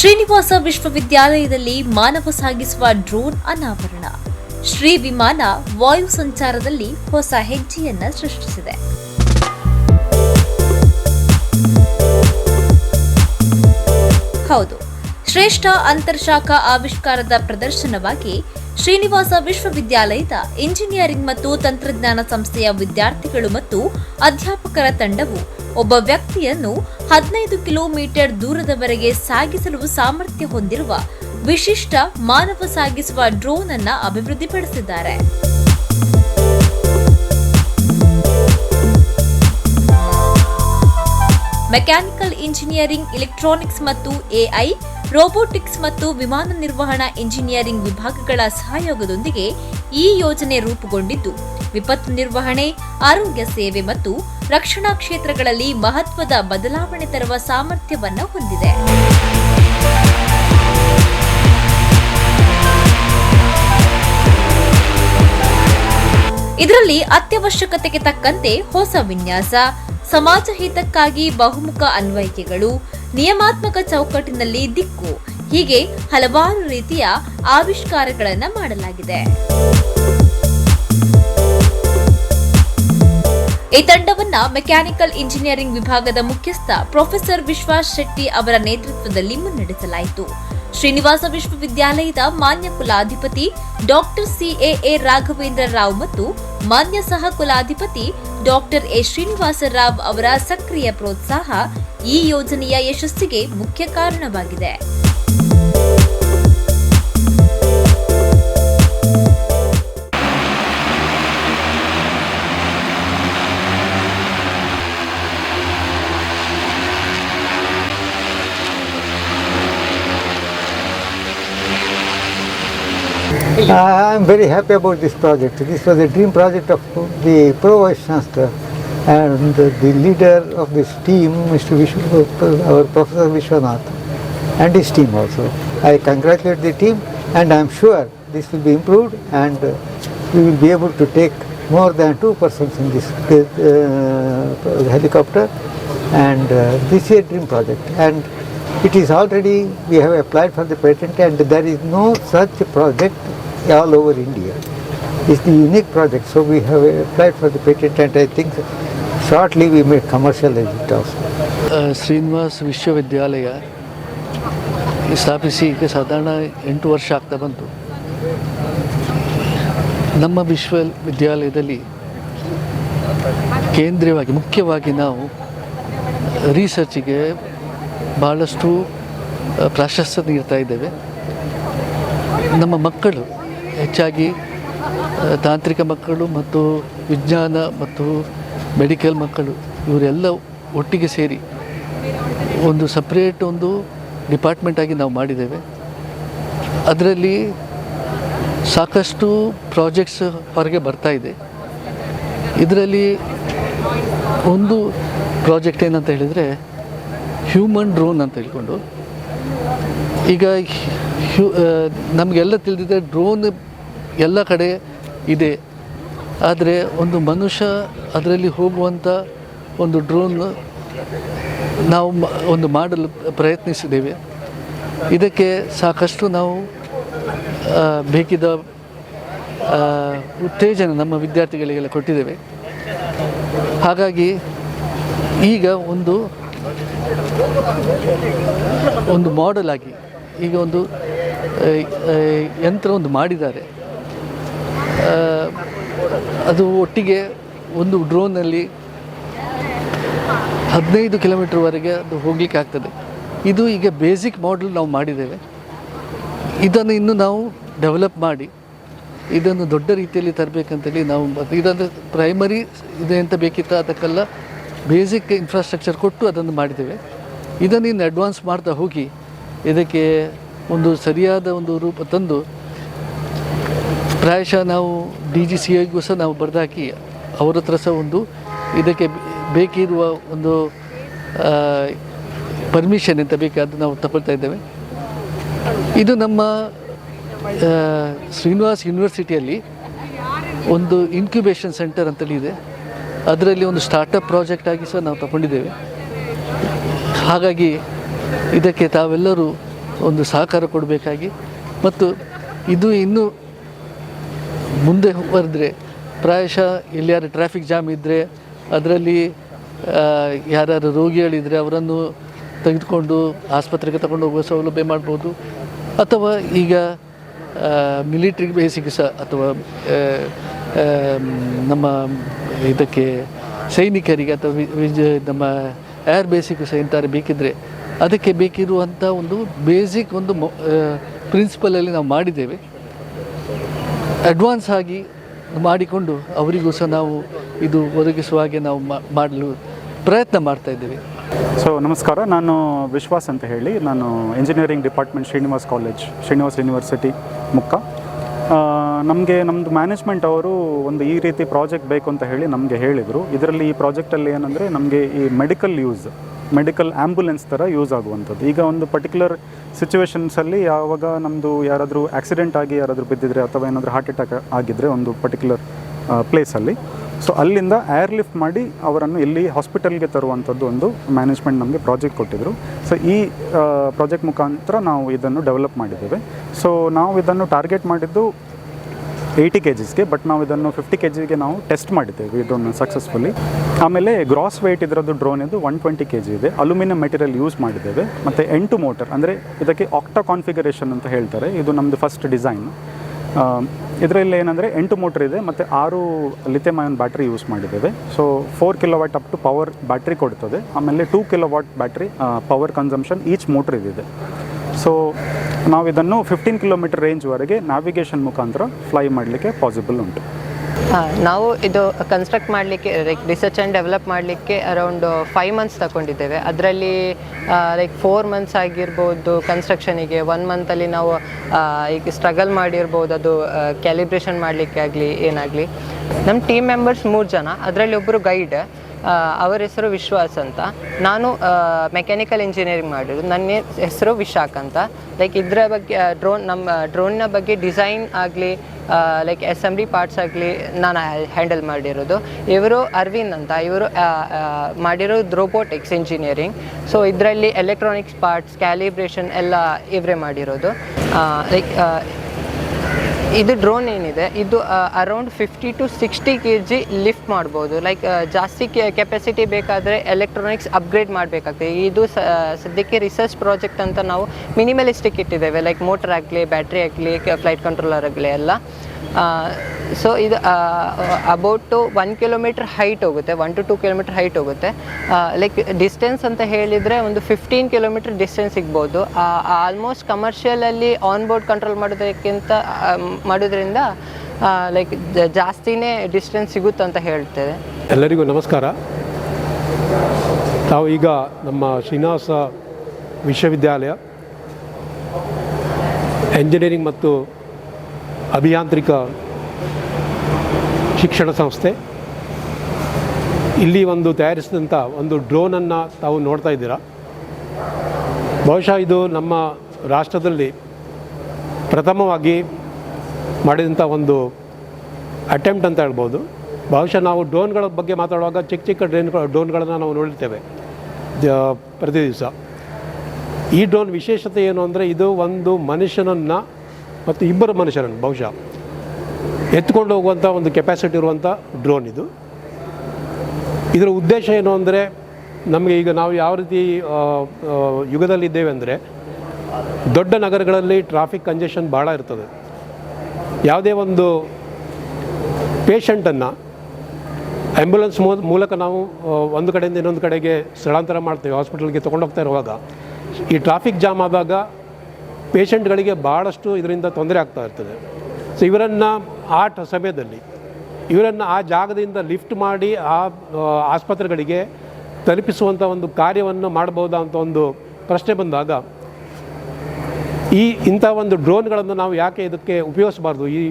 ಶ್ರೀನಿವಾಸ ವಿಶ್ವವಿದ್ಯಾಲಯದಲ್ಲಿ ಮಾನವ ಸಾಗಿಸುವ ಡ್ರೋನ್ ಅನಾವರಣ. ಶ್ರೀ ವಿಮಾನ ವಾಯು ಸಂಚಾರದಲ್ಲಿ ಹೊಸ ಹೆಜ್ಜೆಯನ್ನ ಸೃಷ್ಟಿಸಿದೆ. ಹೌದು. ಶ್ರೇಷ್ಠ ಅಂತರ್ಶಾಖಾ ಆವಿಷ್ಕಾರದ ಪ್ರದರ್ಶನವಾಗಿ ಶ್ರೀನಿವಾಸ ವಿಶ್ವವಿದ್ಯಾಲಯದ ಇಂಜಿನಿಯರಿಂಗ್ ಮತ್ತು ತಂತ್ರಜ್ಞಾನ ಸಂಸ್ಥೆಯ ವಿದ್ಯಾರ್ಥಿಗಳು ಮತ್ತು ಅಧ್ಯಾಪಕರ ತಂಡವು ಒಬ್ಬ ವ್ಯಕ್ತಿಯನ್ನು ಹದಿನೈದು ಕಿಲೋಮೀಟರ್ ದೂರದವರೆಗೆ ಸಾಗಿಸಲು ಸಾಮರ್ಥ್ಯ ಹೊಂದಿರುವ ವಿಶಿಷ್ಟ ಮಾನವ ಸಾಗಿಸುವ ಡ್ರೋನ್ ಅನ್ನು ಅಭಿವೃದ್ಧಿಪಡಿಸಿದ್ದಾರೆ. ಮೆಕ್ಯಾನಿಕಲ್ ಇಂಜಿನಿಯರಿಂಗ್, ಇಲೆಕ್ಟ್ರಾನಿಕ್ಸ್ ಮತ್ತು ಎಐ ರೋಬೋಟಿಕ್ಸ್ ಮತ್ತು ವಿಮಾನ ನಿರ್ವಹಣಾ ಇಂಜಿನಿಯರಿಂಗ್ ವಿಭಾಗಗಳ ಸಹಯೋಗದೊಂದಿಗೆ ಈ ಯೋಜನೆ ರೂಪುಗೊಂಡಿದ್ದು, ವಿಪತ್ತು ನಿರ್ವಹಣೆ, ಆರೋಗ್ಯ ಸೇವೆ ಮತ್ತು ರಕ್ಷಣಾ ಕ್ಷೇತ್ರಗಳಲ್ಲಿ ಮಹತ್ವದ ಬದಲಾವಣೆ ತರುವ ಸಾಮರ್ಥ್ಯವನ್ನು ಹೊಂದಿದೆ. ಇದರಲ್ಲಿ ಅತ್ಯವಶ್ಯಕತೆಗೆ ತಕ್ಕಂತೆ ಹೊಸ ವಿನ್ಯಾಸ, ಸಮಾಜ ಹಿತಕ್ಕಾಗಿ ಬಹುಮುಖ ಅನ್ವಯಿಕೆಗಳು ನಿಯಮಾತ್ಮಕ ಚೌಕಟ್ಟಿನಲ್ಲಿ ದಿಕ್ಕು. ಹೀಗೆ ಹಲವಾರು ರೀತಿಯ ಆವಿಷ್ಕಾರಗಳನ್ನು ಮಾಡಲಾಗಿದೆ. ಈ ತಂಡವನ್ನ ಮೆಕ್ಯಾನಿಕಲ್ ಇಂಜಿನಿಯರಿಂಗ್ ವಿಭಾಗದ ಮುಖ್ಯಸ್ಥ ಪ್ರೊಫೆಸರ್ ವಿಶ್ವಾಸ್ ಶೆಟ್ಟಿ ಅವರ ನೇತೃತ್ವದಲ್ಲಿ ಮುನ್ನಡೆಸಲಾಯಿತು. ಶ್ರೀನಿವಾಸ ವಿಶ್ವವಿದ್ಯಾಲಯದ ಮಾನ್ಯ ಕುಲಾಧಿಪತಿ ಡಾಕ್ಟರ್ ಸಿಎಎ ರಾಘವೇಂದ್ರ ರಾವ್ ಮತ್ತು ಮಾನ್ಯ ಸಹ ಕುಲಾಧಿಪತಿ ಡಾಕ್ಟರ್ ಎ ಶ್ರೀನಿವಾಸ ರಾವ್ ಅವರ ಸಕ್ರಿಯ ಪ್ರೋತ್ಸಾಹ ಈ ಯೋಜನೆಯ ಯಶಸ್ಸಿಗೆ ಮುಖ್ಯ ಕಾರಣವಾಗಿದೆ I am very happy about this project. This was a dream project of the Pro Vice Chancellor and the leader of this team, Mr. Vishwa, our Professor Vishwanath, and his team also. I congratulate the team and I am sure this will be improved and uh, we will be able to take more than two persons in this uh, helicopter and uh, this is a dream project and it is already we have applied for the patent and there is no such project all over India. It's the unique project so we have applied for the patent and I think shortly we made commercial exit also. Ah, Srinivas ವಿಶ್ವವಿದ್ಯಾಲಯ ಸ್ಥಾಪಿಸಿ ಈಗ ಸಾಧಾರಣ ಎಂಟು ವರ್ಷ ಆಗ್ತಾ ಬಂತು ನಮ್ಮ ವಿಶ್ವವಿದ್ಯಾಲಯದಲ್ಲಿ ಕೇಂದ್ರೀಯವಾಗಿ ಮುಖ್ಯವಾಗಿ ನಾವು ರಿಸರ್ಚಿಗೆ ಭಾಳಷ್ಟು ಪ್ರಾಶಸ್ತ್ಯ ನೀಡ್ತಾ ಇದ್ದೇವೆ ನಮ್ಮ ಮಕ್ಕಳು ಹೆಚ್ಚಾಗಿ ತಾಂತ್ರಿಕ ಮಕ್ಕಳು ಮತ್ತು ವಿಜ್ಞಾನ ಮತ್ತು ಮೆಡಿಕಲ್ ಮಕ್ಕಳು, ಇವರೆಲ್ಲ ಒಟ್ಟಿಗೆ ಸೇರಿ ಒಂದು ಸಪ್ರೇಟ್ ಒಂದು ಡಿಪಾರ್ಟ್ಮೆಂಟಾಗಿ ನಾವು ಮಾಡಿದ್ದೇವೆ. ಅದರಲ್ಲಿ ಸಾಕಷ್ಟು ಪ್ರಾಜೆಕ್ಟ್ಸ್ ಹೊರಗೆ ಬರ್ತಾ ಇದೆ. ಇದರಲ್ಲಿ ಒಂದು ಪ್ರಾಜೆಕ್ಟ್ ಏನಂತ ಹೇಳಿದರೆ ಹ್ಯೂಮನ್ ಡ್ರೋನ್ ಅಂತ ಹೇಳಿಕೊಂಡು. ಈಗ ಹ್ಯೂ ನಮಗೆಲ್ಲ ತಿಳಿದಿದೆ ಡ್ರೋನ್ ಎಲ್ಲ ಕಡೆ ಇದೆ. ಆದರೆ ಒಂದು ಮನುಷ್ಯ ಅದರಲ್ಲಿ ಹೋಗುವಂಥ ಒಂದು ಡ್ರೋನ್ ನಾವು ಒಂದು ಮಾಡಲು ಪ್ರಯತ್ನಿಸಿದ್ದೇವೆ. ಇದಕ್ಕೆ ಸಾಕಷ್ಟು ನಾವು ಬೇಕಿದ್ದ ಉತ್ತೇಜನ ನಮ್ಮ ವಿದ್ಯಾರ್ಥಿಗಳಿಗೆಲ್ಲ ಕೊಟ್ಟಿದ್ದೇವೆ. ಹಾಗಾಗಿ ಈಗ ಒಂದು ಒಂದು ಮಾಡೆಲ್ ಆಗಿ ಈಗ ಒಂದು ಯಂತ್ರ ಒಂದು ಮಾಡಿದ್ದಾರೆ. ಅದು ಒಟ್ಟಿಗೆ ಒಂದು ಡ್ರೋನಲ್ಲಿ ಹದಿನೈದು ಕಿಲೋಮೀಟ್ರ್ವರೆಗೆ ಅದು ಹೋಗಲಿಕ್ಕೆ ಆಗ್ತದೆ. ಇದು ಈಗ ಬೇಸಿಕ್ ಮಾಡೆಲ್ ನಾವು ಮಾಡಿದ್ದೇವೆ. ಇದನ್ನು ಇನ್ನು ನಾವು ಡೆವಲಪ್ ಮಾಡಿ, ಇದನ್ನು ದೊಡ್ಡ ರೀತಿಯಲ್ಲಿ ತರಬೇಕಂತೇಳಿ ನಾವು ಇದನ್ನು ಪ್ರೈಮರಿ ಇದೆ ಅಂತ ಬೇಕಿತ್ತು ಅದಕ್ಕೆಲ್ಲ ಬೇಸಿಕ್ ಇನ್ಫ್ರಾಸ್ಟ್ರಕ್ಚರ್ ಕೊಟ್ಟು ಅದನ್ನು ಮಾಡಿದ್ದೇವೆ. ಇದನ್ನು ಇನ್ನು ಅಡ್ವಾನ್ಸ್ ಮಾಡ್ತಾ ಹೋಗಿ, ಇದಕ್ಕೆ ಒಂದು ಸರಿಯಾದ ಒಂದು ರೂಪ ತಂದು ಪ್ರಾಯಶಃ ನಾವು ಡಿ ಜಿ ಸಿ ಐಗೂ ಸಹ ನಾವು ಬರೆದಾಕಿ ಅವ್ರ ಹತ್ರ ಸಹ ಒಂದು ಇದಕ್ಕೆ ಬೇಕಿರುವ ಒಂದು ಪರ್ಮಿಷನ್ ಅಂತ ಬೇಕಾದ್ದು ನಾವು ತಗೊಳ್ತಾ ಇದ್ದೇವೆ. ಇದು ನಮ್ಮ ಶ್ರೀನಿವಾಸ್ ಯೂನಿವರ್ಸಿಟಿಯಲ್ಲಿ ಒಂದು ಇನ್ಕ್ಯುಬೇಷನ್ ಸೆಂಟರ್ ಅಂತೇಳಿ ಇದೆ. ಅದರಲ್ಲಿ ಒಂದು ಸ್ಟಾರ್ಟಪ್ ಪ್ರಾಜೆಕ್ಟ್ ಆಗಿ ಸಹ ನಾವು ತಗೊಂಡಿದ್ದೇವೆ. ಹಾಗಾಗಿ ಇದಕ್ಕೆ ತಾವೆಲ್ಲರೂ ಒಂದು ಸಹಕಾರ ಕೊಡಬೇಕಾಗಿ. ಮತ್ತು ಇದು ಇನ್ನೂ ಮುಂದೆ ಬರೆದ್ರೆ ಪ್ರಾಯಶಃ ಎಲ್ಲಿಯಾರು ಟ್ರಾಫಿಕ್ ಜಾಮ್ ಇದ್ದರೆ ಅದರಲ್ಲಿ ಯಾರ್ಯಾರು ರೋಗಿಗಳಿದ್ದರೆ ಅವರನ್ನು ತೆಗೆದುಕೊಂಡು ಆಸ್ಪತ್ರೆಗೆ ತಗೊಂಡು ಹೋಗುವ ಸೌಲಭ್ಯ ಮಾಡ್ಬೋದು. ಅಥವಾ ಈಗ ಮಿಲಿಟ್ರಿ ಬೇಸಿಗೆ ಸಹ, ಅಥವಾ ನಮ್ಮ ಇದಕ್ಕೆ ಸೈನಿಕರಿಗೆ ಅಥವಾ ವಿಜ ನಮ್ಮ ಏರ್ ಬೇಸಿಗೆ ಸಹ ಇಂಥವ್ರು ಬೇಕಿದ್ದರೆ ಅದಕ್ಕೆ ಬೇಕಿರುವಂಥ ಒಂದು ಬೇಸಿಕ್ ಒಂದು ಪ್ರಿನ್ಸಿಪಲಲ್ಲಿ ನಾವು ಮಾಡಿದ್ದೇವೆ. ಅಡ್ವಾನ್ಸ್ ಆಗಿ ಮಾಡಿಕೊಂಡು ಅವರಿಗೂ ಸಹ ನಾವು ಇದು ಒದಗಿಸುವ ಹಾಗೆ ನಾವು ಮಾಡಲು ಪ್ರಯತ್ನ ಮಾಡ್ತಾ ಇದ್ದೀವಿ. ಸೊ ನಮಸ್ಕಾರ. ನಾನು ವಿಶ್ವಾಸ್ ಅಂತ ಹೇಳಿ. ನಾನು engineering department Srinivas college Srinivas university Mukka. ನಮಗೆ ನಮ್ಮದು ಮ್ಯಾನೇಜ್ಮೆಂಟ್ ಅವರು ಒಂದು ಈ ರೀತಿ ಪ್ರಾಜೆಕ್ಟ್ ಬೇಕು ಅಂತ ಹೇಳಿ ನಮಗೆ ಹೇಳಿದರು. ಇದರಲ್ಲಿ ಈ ಪ್ರಾಜೆಕ್ಟಲ್ಲಿ ಏನಂದರೆ ನಮಗೆ ಈ ಮೆಡಿಕಲ್ ಯೂಸ್ ಮೆಡಿಕಲ್ ಆ್ಯಂಬುಲೆನ್ಸ್ ಥರ ಯೂಸ್ ಆಗುವಂಥದ್ದು. ಈಗ ಒಂದು ಪರ್ಟಿಕ್ಯುಲರ್ ಸಿಚುವೇಶನ್ಸಲ್ಲಿ ಯಾವಾಗ ನಮ್ಮದು ಯಾರಾದರೂ ಆಕ್ಸಿಡೆಂಟ್ ಆಗಿ ಯಾರಾದರೂ ಬಿದ್ದಿದ್ರೆ ಅಥವಾ ಏನಾದರೂ ಹಾರ್ಟ್ ಅಟ್ಯಾಕ್ ಆಗಿದ್ದರೆ ಒಂದು ಪರ್ಟಿಕ್ಯುಲರ್ ಪ್ಲೇಸಲ್ಲಿ ಸೊ ಅಲ್ಲಿಂದ ಏರ್ ಲಿಫ್ಟ್ ಮಾಡಿ ಅವರನ್ನು ಇಲ್ಲಿ ಹಾಸ್ಪಿಟಲ್ಗೆ ತರುವಂಥದ್ದು ಒಂದು ಮ್ಯಾನೇಜ್ಮೆಂಟ್ ನಮಗೆ ಪ್ರಾಜೆಕ್ಟ್ ಕೊಟ್ಟಿದ್ದರು ಸೊ ಈ ಪ್ರಾಜೆಕ್ಟ್ ಮುಖಾಂತರ ನಾವು ಇದನ್ನು ಡೆವಲಪ್ ಮಾಡಿದ್ದೇವೆ. ಸೊ ನಾವು ಇದನ್ನು ಟಾರ್ಗೆಟ್ ಮಾಡಿದ್ದು ಏಯ್ಟಿ ಕೆ ಜಿಸ್ಗೆ ಬಟ್ ನಾವು ಇದನ್ನು ಫಿಫ್ಟಿ ಕೆ ಜಿಗೆ ನಾವು ಟೆಸ್ಟ್ ಮಾಡಿದ್ದೇವೆ ಇದನ್ನು ಸಕ್ಸಸ್ಫುಲಿ ಆಮೇಲೆ ಗ್ರಾಸ್ ವೆಯ್ಟ್ ಇದರದ್ದು ಡ್ರೋನ್ ಇದು ಒನ್ ಟ್ವೆಂಟಿ ಕೆ ಜಿ ಇದೆ. ಅಲ್ಯೂಮಿನಿಯಂ ಮೆಟೀರಿಯಲ್ ಯೂಸ್ ಮಾಡಿದ್ದೇವೆ. ಮತ್ತು ಎಂಟು ಮೋಟರ್ ಅಂದರೆ ಇದಕ್ಕೆ ಆಕ್ಟಾ ಕಾನ್ಫಿಗರೇಷನ್ ಅಂತ ಹೇಳ್ತಾರೆ. ಇದು ನಮ್ಮದು ಫಸ್ಟ್ ಡಿಸೈನ್ ಇದರಲ್ಲಿ ಏನಂದರೆ ಎಂಟು ಮೋಟ್ರ್ ಇದೆ ಮತ್ತು ಆರು ಲಿಥೆಮಯನ್ ಬ್ಯಾಟ್ರಿ ಯೂಸ್ ಮಾಡಿದ್ದೇವೆ. So four kilo watt up to power battery ಕೊಡ್ತದೆ. ಆಮೇಲೆ two kilo watt battery power consumption each motor ಇದಿದೆ ಸೊ ನಾವು ಇದನ್ನು ಫಿಫ್ಟೀನ್ ಕಿಲೋಮೀಟರ್ ರೇಂಜ್ವರೆಗೆ ನ್ಯಾವಿಗೇಷನ್ ಮುಖಾಂತರ ಫ್ಲೈ ಮಾಡಲಿಕ್ಕೆ ಪಾಸಿಬಲ್ ಉಂಟು. ಹಾ, ನಾವು ಇದು ಕನ್ಸ್ಟ್ರಕ್ಟ್ ಮಾಡಲಿಕ್ಕೆ ಲೈಕ್ ರಿಸರ್ಚ್ ಆ್ಯಂಡ್ ಡೆವಲಪ್ ಮಾಡಲಿಕ್ಕೆ ಅರೌಂಡ್ ಫೈವ್ ಮಂತ್ಸ್ ತಗೊಂಡಿದ್ದೇವೆ ಅದರಲ್ಲಿ ಲೈಕ್ ಫೋರ್ ಮಂತ್ಸ್ ಆಗಿರ್ಬೋದು ಕನ್ಸ್ಟ್ರಕ್ಷನಿಗೆ ಒನ್ ಮಂತಲ್ಲಿ ನಾವು ಈಗ ಸ್ಟ್ರಗಲ್ ಮಾಡಿರ್ಬೋದು ಅದು ಕ್ಯಾಲಿಬ್ರೇಷನ್ ಮಾಡಲಿಕ್ಕೆ ಆಗಲಿ ಏನಾಗಲಿ. ನಮ್ಮ ಟೀಮ್ ಮೆಂಬರ್ಸ್ ಮೂರು ಜನ. ಅದರಲ್ಲಿ ಒಬ್ಬರು ಗೈಡ್ ಅವರ ಹೆಸರು ವಿಶ್ವಾಸ್ ಅಂತ. ನಾನು ಮೆಕ್ಯಾನಿಕಲ್ ಇಂಜಿನಿಯರಿಂಗ್ ಮಾಡಿರೋದು ನನ್ನ ಹೆಸರು ವಿಶಾಖ್ ಅಂತ. ಲೈಕ್ ಇದರ ಬಗ್ಗೆ ಡ್ರೋನ್ ನಮ್ಮ ಡ್ರೋನ್ನ ಬಗ್ಗೆ ಡಿಸೈನ್ ಆಗಲಿ ಲೈಕ್ ಅಸೆಂಬ್ಲಿ ಪಾರ್ಟ್ಸ್ ಆಗಲಿ ನಾನು ಹ್ಯಾಂಡಲ್ ಮಾಡಿರೋದು. ಇವರು ಅರವಿಂದ್ ಅಂತ. ಇವರು ಮಾಡಿರೋದು ರೋಬೋಟಿಕ್ಸ್ ಇಂಜಿನಿಯರಿಂಗ್ ಸೊ ಇದರಲ್ಲಿ ಎಲೆಕ್ಟ್ರಾನಿಕ್ಸ್ ಪಾರ್ಟ್ಸ್ ಕ್ಯಾಲಿಬ್ರೇಷನ್ ಎಲ್ಲ ಇವರೇ ಮಾಡಿರೋದು. ಲೈಕ್ ಇದು ಡ್ರೋನ್ ಏನಿದೆ, ಇದು around fifty to sixty K G lift ಮಾಡ್ಬೋದು. ಲೈಕ್ ಜಾಸ್ತಿ ಕೆಪಾಸಿಟಿ ಬೇಕಾದರೆ ಎಲೆಕ್ಟ್ರಾನಿಕ್ಸ್ ಅಪ್ಗ್ರೇಡ್ ಮಾಡಬೇಕಾಗ್ತದೆ. ಇದು ಸದ್ಯಕ್ಕೆ ರಿಸರ್ಚ್ ಪ್ರಾಜೆಕ್ಟ್ ಅಂತ ನಾವು ಮಿನಿಮಲಿಸ್ಟಿಕ್ ಇಟ್ಟಿದ್ದೇವೆ. ಲೈಕ್ ಮೋಟರ್ ಆಗಲಿ ಬ್ಯಾಟ್ರಿ ಆಗಲಿ ಫ್ಲೈಟ್ ಕಂಟ್ರೋಲರ್ ಆಗಲಿ ಎಲ್ಲ. ಸೊ ಇದು ಅಬೌಟ್ ಒನ್ ಕಿಲೋಮೀಟ್ರ್ ಹೈಟ್ ಹೋಗುತ್ತೆ one to two kilometre height ಹೋಗುತ್ತೆ. ಲೈಕ್ ಡಿಸ್ಟೆನ್ಸ್ ಅಂತ ಹೇಳಿದರೆ ಒಂದು ಫಿಫ್ಟೀನ್ ಕಿಲೋಮೀಟ್ರ್ ಡಿಸ್ಟೆನ್ಸ್ ಸಿಗ್ಬೋದು. ಆಲ್ಮೋಸ್ಟ್ ಕಮರ್ಷಿಯಲಲ್ಲಿ ಆನ್ ಬೋರ್ಡ್ ಕಂಟ್ರೋಲ್ ಮಾಡೋದಕ್ಕಿಂತ ಮಾಡೋದ್ರಿಂದ ಲೈಕ್ ಜಾಸ್ತಿನೇ ಡಿಸ್ಟೆನ್ಸ್ ಸಿಗುತ್ತೆ ಅಂತ ಹೇಳ್ತೇವೆ. ಎಲ್ಲರಿಗೂ ನಮಸ್ಕಾರ. ನಾವು ಈಗ ನಮ್ಮ ಶ್ರೀನಿವಾಸ ವಿಶ್ವವಿದ್ಯಾಲಯ ಎಂಜಿನಿಯರಿಂಗ್ ಮತ್ತು ಅಭಿಯಾಂತ್ರಿಕ ಶಿಕ್ಷಣ ಸಂಸ್ಥೆ. ಇಲ್ಲಿ ಒಂದು ತಯಾರಿಸಿದಂಥ ಒಂದು ಡ್ರೋನನ್ನು ತಾವು ನೋಡ್ತಾ ಇದ್ದೀರಾ. ಬಹುಶಃ ಇದು ನಮ್ಮ ರಾಷ್ಟ್ರದಲ್ಲಿ ಪ್ರಥಮವಾಗಿ ಮಾಡಿದಂಥ ಒಂದು ಅಟೆಂಪ್ಟ್ ಅಂತ ಹೇಳ್ಬೋದು. ಬಹುಶಃ ನಾವು ಡ್ರೋನ್ಗಳ ಬಗ್ಗೆ ಮಾತಾಡುವಾಗ ಚಿಕ್ಕ ಚಿಕ್ಕ ಡ್ರೋನ್ಗಳ ಡ್ರೋನ್ಗಳನ್ನು ನಾವು ನೋಡಿರ್ತೇವೆ. ಪ್ರತಿ ದಿವಸ. ಈ ಡ್ರೋನ್ ವಿಶೇಷತೆ ಏನು ಅಂದರೆ ಇದು ಒಂದು ಮನುಷ್ಯನನ್ನು ಮತ್ತು ಇಬ್ಬರು ಮನುಷ್ಯರನ್ನು ಬಹುಶಃ ಎತ್ಕೊಂಡು ಹೋಗುವಂಥ ಒಂದು ಕೆಪಾಸಿಟಿ ಇರುವಂಥ ಡ್ರೋನ್ ಇದು. ಇದರ ಉದ್ದೇಶ ಏನು ಅಂದರೆ ನಮಗೆ ಈಗ ನಾವು ಯಾವ ರೀತಿ ಯುಗದಲ್ಲಿದ್ದೇವೆ ಅಂದರೆ ದೊಡ್ಡ ನಗರಗಳಲ್ಲಿ ಟ್ರಾಫಿಕ್ ಕಂಜೆಷನ್ ಭಾಳ ಇರ್ತದೆ. ಯಾವುದೇ ಒಂದು ಪೇಷಂಟನ್ನು ಆ್ಯಂಬುಲೆನ್ಸ್ ಮೂಲಕ ನಾವು ಒಂದು ಕಡೆಯಿಂದ ಇನ್ನೊಂದು ಕಡೆಗೆ ಸ್ಥಳಾಂತರ ಮಾಡ್ತೇವೆ ಹಾಸ್ಪಿಟಲ್ಗೆ ತೊಗೊಂಡೋಗ್ತಾ ಇರುವಾಗ ಈ ಟ್ರಾಫಿಕ್ ಜಾಮ್ ಆದಾಗ ಪೇಷಂಟ್ಗಳಿಗೆ ಭಾಳಷ್ಟು ಇದರಿಂದ ತೊಂದರೆ ಆಗ್ತಾ ಇರ್ತದೆ. ಸೊ ಇವರನ್ನು ಆ ಸಮಯದಲ್ಲಿ, ಇವರನ್ನು ಆ ಜಾಗದಿಂದ ಲಿಫ್ಟ್ ಮಾಡಿ ಆ ಆಸ್ಪತ್ರೆಗಳಿಗೆ ತಲುಪಿಸುವಂಥ ಒಂದು ಕಾರ್ಯವನ್ನು ಮಾಡಬಹುದಾ ಅಂತ ಒಂದು ಪ್ರಶ್ನೆ ಬಂದಾಗ, ಈ ಇಂಥ ಒಂದು ಡ್ರೋನ್ಗಳನ್ನು ನಾವು ಯಾಕೆ ಇದಕ್ಕೆ ಉಪಯೋಗಿಸಬಾರ್ದು? ಈ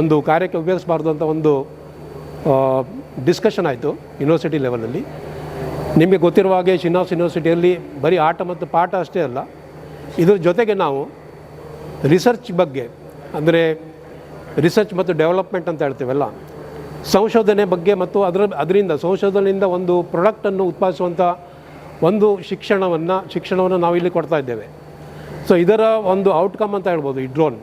ಒಂದು ಕಾರ್ಯಕ್ಕೆ ಉಪಯೋಗಿಸಬಾರ್ದು ಅಂತ ಒಂದು ಡಿಸ್ಕಷನ್ ಆಯಿತು ಯೂನಿವರ್ಸಿಟಿ ಲೆವೆಲಲ್ಲಿ ನಿಮಗೆ ಗೊತ್ತಿರುವ ಹಾಗೆ ಶ್ರೀನಿವಾಸ್ ಯೂನಿವರ್ಸಿಟಿಯಲ್ಲಿ ಬರೀ ಆಟ ಮತ್ತು ಪಾಠ ಅಷ್ಟೇ ಅಲ್ಲ ಇದ್ರ ಜೊತೆಗೆ ನಾವು ರಿಸರ್ಚ್ ಬಗ್ಗೆ, ಅಂದರೆ ರಿಸರ್ಚ್ ಮತ್ತು ಡೆವಲಪ್ಮೆಂಟ್ ಅಂತ ಹೇಳ್ತೇವಲ್ಲ, ಸಂಶೋಧನೆ ಬಗ್ಗೆ ಮತ್ತು ಅದರ, ಅದರಿಂದ, ಸಂಶೋಧನೆಯಿಂದ ಒಂದು ಪ್ರಾಡಕ್ಟನ್ನು ಉತ್ಪಾದಿಸುವಂಥ ಒಂದು ಶಿಕ್ಷಣವನ್ನು ಶಿಕ್ಷಣವನ್ನು ನಾವು ಇಲ್ಲಿ ಕೊಡ್ತಾ ಇದ್ದೇವೆ. ಸೊ ಇದರ ಒಂದು ಔಟ್ಕಮ್ ಅಂತ ಹೇಳ್ಬೋದು ಈ ಡ್ರೋನ್